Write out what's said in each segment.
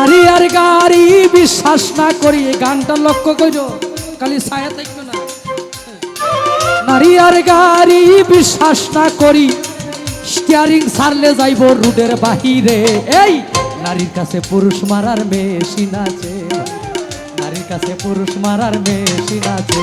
নারী আর গাড়ি বিশ্বাস না করি গানটা লক্ষ্য কইর, খালি ছায়া দেখবে না। নারী আর গাড়ি বিশ্বাস না করি স্টিয়ারিং ছাড়লে যাইব রুডের বাহিরে। এই, নারীর কাছে পুরুষ মারার মেশিন আছে। নারীর কাছে পুরুষ মারার মেশিন আছে।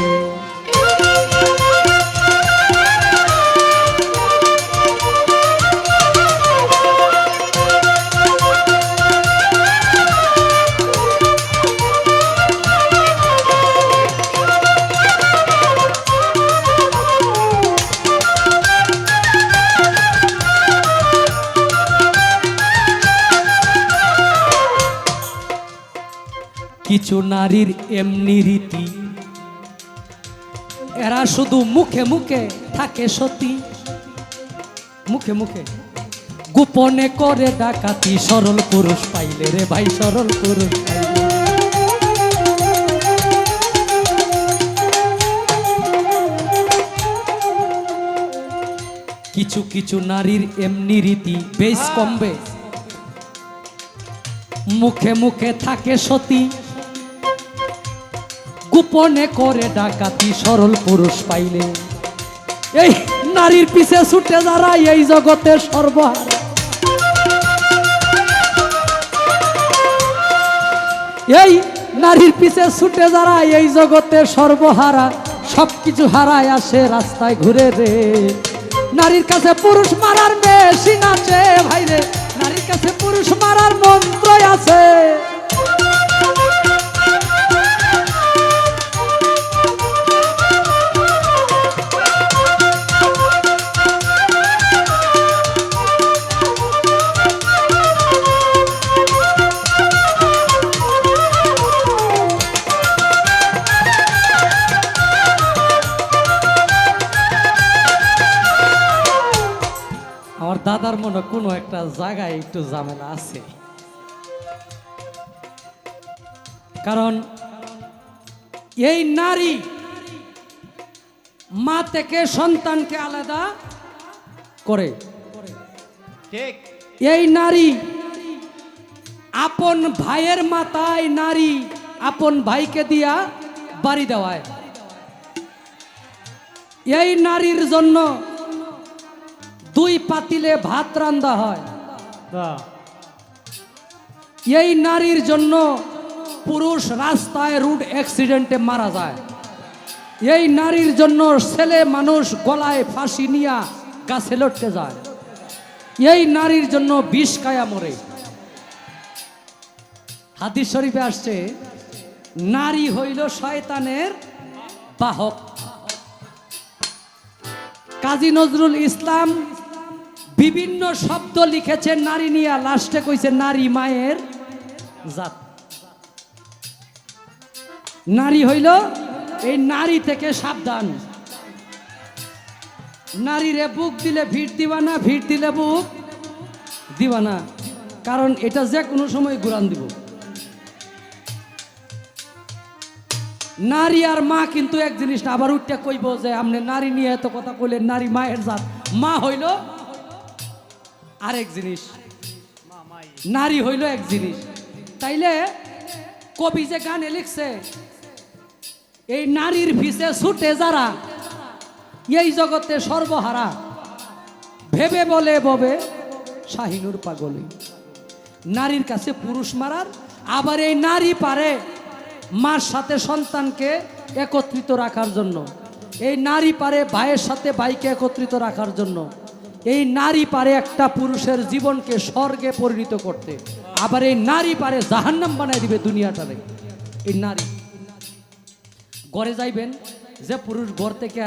কিছু নারীর এমনি রীতি। এরা শুধু মুখে মুখে থাকে সতী। মুখে মুখে। গোপনে করে ডাকাতি, সরল পুরুষ পাইলে রে ভাই, সরল পুরুষ কিছু কিছু নারীর এমনি রীতি, বেশ কমবে মুখে মুখে থাকে সতী। গোপনে করে ডাকাতি সরল পুরুষ পাইলে। এই নারীর পিছে ছুটে যারা এই জগতে সর্বহারা। এই নারীর পিছে ছুটে যারা এই জগতে সর্বহারা, সবকিছু হারায় আসে রাস্তায় ঘুরে রে। নারীর কাছে পুরুষ মারার মেশিন দাদার মনে কোনো একটা জায়গায় একটু ঝামেলা আছে? কারণ এই নারী মা থেকে সন্তানকে আলাদা করে। এই নারী আপন ভাইয়ের মাথায় নারী আপন ভাইকে দিয়া বাড়ি দেওয়ায়। এই নারীর জন্য দুই পাতিলে ভাত রান্দা হয়। এই নারীর জন্য পুরুষ রাস্তায় রুড অ্যাক্সিডেন্টে মারা যায়। এই নারীর জন্য ছেলে মানুষ গলায় ফাঁসি নিয়া গাছে লড়তে যায়। এই নারীর জন্য বিষ কায়া মরে। হাদিস শরীফে আসছে নারী হইল শয়তানের বাহক। কাজী নজরুল ইসলাম বিভিন্ন শব্দ লিখেছে, নারী নিয়া লাস্টে কইছে, নারী মায়ের জাত। নারী হইল এই নারী থেকে সাবধান। নারীরে বুক দিলে ভিড় দিবা না ভিড় দিলে বুক দিবা না কারণ এটা যে কোনো সময় ঘুরান দিব। নারী আর মা কিন্তু এক জিনিস আবার উঠতে কইব যে আপনি নারী নিয়ে এত কথা কইলেন, নারী মায়ের জাত। মা হইল আরেক জিনিস। নারী হইল এক জিনিস। তাইলে কবি যে গানে লিখছে, এই নারীর ভিসে ছুটে যারা, এই জগতে সর্বহারা। ভেবে বলে ববে শাহিনুর পাগলি। নারীর কাছে পুরুষ মারার, আবার এই নারী পারে মার সাথে সন্তানকে একত্রিত রাখার জন্য। এই নারী পারে ভাইয়ের সাথে ভাইকে একত্রিত রাখার জন্য। এই নারী পারে একটা পুরুষের জীবনকে স্বর্গে পরিণত করতে। আবার এই নারী পারে জাহান্নাম বানাই দিবে দুনিয়াটারে। এই নারী। ঘরে যাইবেন যে পুরুষ ঘর থেকে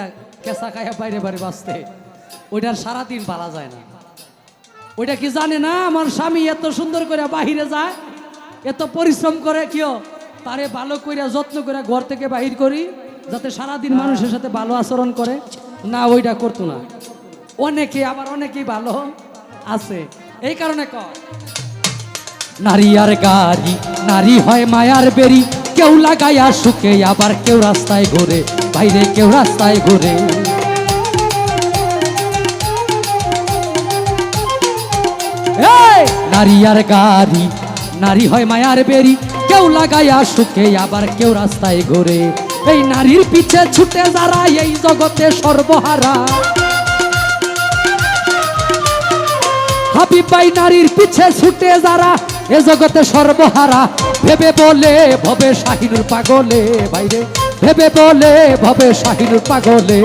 কেঁচা খায়া বাইরে বাইরে বাঁচতে। ওইটার সারাদিন পালা যায় না। ওইটা কি জানে না? আমার স্বামী এত সুন্দর করে বাহিরে যায়, এত পরিশ্রম করে কেউ তারে ভালো করে যত্ন করে ঘর থেকে বাহির করি, যাতে সারাদিন মানুষের সাথে ভালো আচরণ করে। না, ওইটা করতো না। অনেকে আবার অনেকেই ভালো আছে। এই কারণে ক, নারী আর গাড়ি, নারী হয় মায়ার বেরি কেউ লাগাইয়া সুখে, আবার কেউ রাস্তায় ঘুরে, বাইরে কেউ রাস্তায় ঘুরে। নারী আর গাড়ি, নারী হয় মায়ার বেরি কেউ লাগাইয়া সুখে, আবার কেউ রাস্তায় ঘোরে। এই নারীর পিছে ছুটে যারা, এই জগতে সর্বহারা। হাবিব ভাই নারীর পিছে ছুটে যারা, এ জগতে সর্বহারা। ভেবে বলে ভবে শাহিনুর পাগলে, বাইরে। ভেবে বলে ভবে শাহিনুর পাগলে।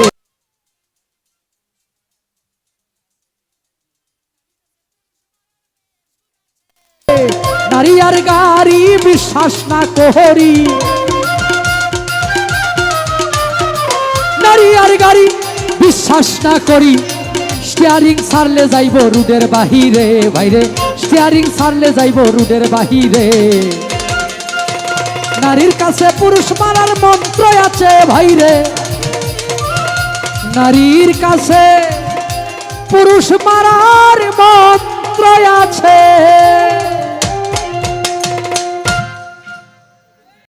নারী আর গাড়ি বিশ্বাস না কোহরি। নারী আর গাড়ি বিশ্বাস না করি। স্টিয়ারিং সারলে যাইব রুডের বাহিরে বাইরে স্টিয়ারিং সারলে যাইব রুডের বাহিরে। নারীর কাছে পুরুষ মারার মন্ত্র আছে, ভাইরে। নারীর কাছে পুরুষ মারার মন্ত্র আছে।